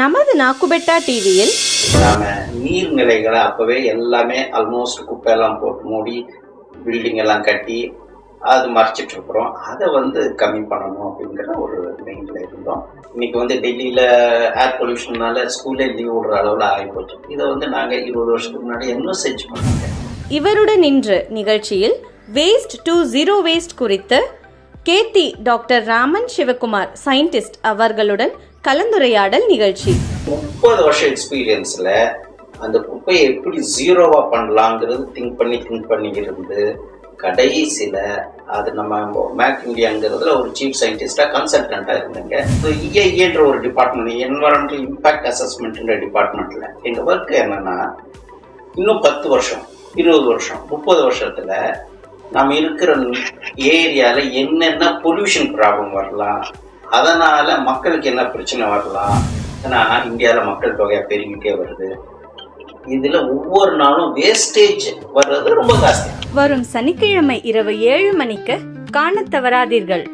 நமது நாக்குபெட்டா டிவியில் நாம நீர்நிலைகளை அப்பவே எல்லாமே ஆல்மோஸ்ட் குப்பையெல்லாம் போட்டு மூடி பில்டிங் எல்லாம் கட்டி அது மறைச்சிட்டு இருக்கிறோம். அதை வந்து கம்மி பண்ணணும் அப்படிங்கிற ஒரு மெயின்ல இருந்தோம். இன்னைக்கு வந்து டெல்லியில ஏர் பொல்யூஷன்னால ஸ்கூல்லே லீவ் விடுற அளவில் ஆகிப்போச்சு. இதை வந்து நாங்க இருபது வருஷத்துக்கு முன்னாடி இன்னும் செஞ்சு பண்ணாங்க இவருடன் இன்று நிகழ்ச்சியில் வேஸ்ட் டு ஜீரோ வேஸ்ட் குறித்து கேத்தி டாக்டர் ராமன் சிவகுமார் சயின்டிஸ்ட் அவர்களுடன் கலந்துரையாடல் நிகழ்ச்சி. முப்பது வருஷம் எக்ஸ்பீரியன்ஸ்ல அந்த குப்பையை எப்படி ஜீரோவா பண்ணலாங்கிறது திங்க் பண்ணி திங்க் பண்ணி இருந்து கடைசியில அது நம்ம மேக் இந்தியாங்கிறதுல ஒரு சீஃப் சயின்டிஸ்டா கன்சல்டண்டா இருந்தேங்க. இஏஏன்ற ஒரு டிபார்ட்மெண்ட் என்வரன்மெண்டல் இம்பாக்ட் அசஸ்மெண்ட்ன்ற டிபார்ட்மெண்ட்ல எங்க ஒர்க் என்னன்னா இன்னும் பத்து வருஷம் இருபது வருஷம் முப்பது வருஷத்துல நம்ம இருக்கிற ஏரியாவில் என்னென்ன பொல்யூஷன் ப்ராப்ளம் வரலாம்? அதனால் மக்களுக்கு என்ன பிரச்சனை வரலாம்? ஏன்னா இந்தியாவில் மக்கள் தொகையாக பெருகிட்டே வருது. இதுல ஒவ்வொரு நாளும் வேஸ்டேஜ் வர்றது ரொம்ப ஜாஸ்தி. வரும் சனிக்கிழமை இரவு ஏழு மணிக்கு காண தவறாதீர்கள்.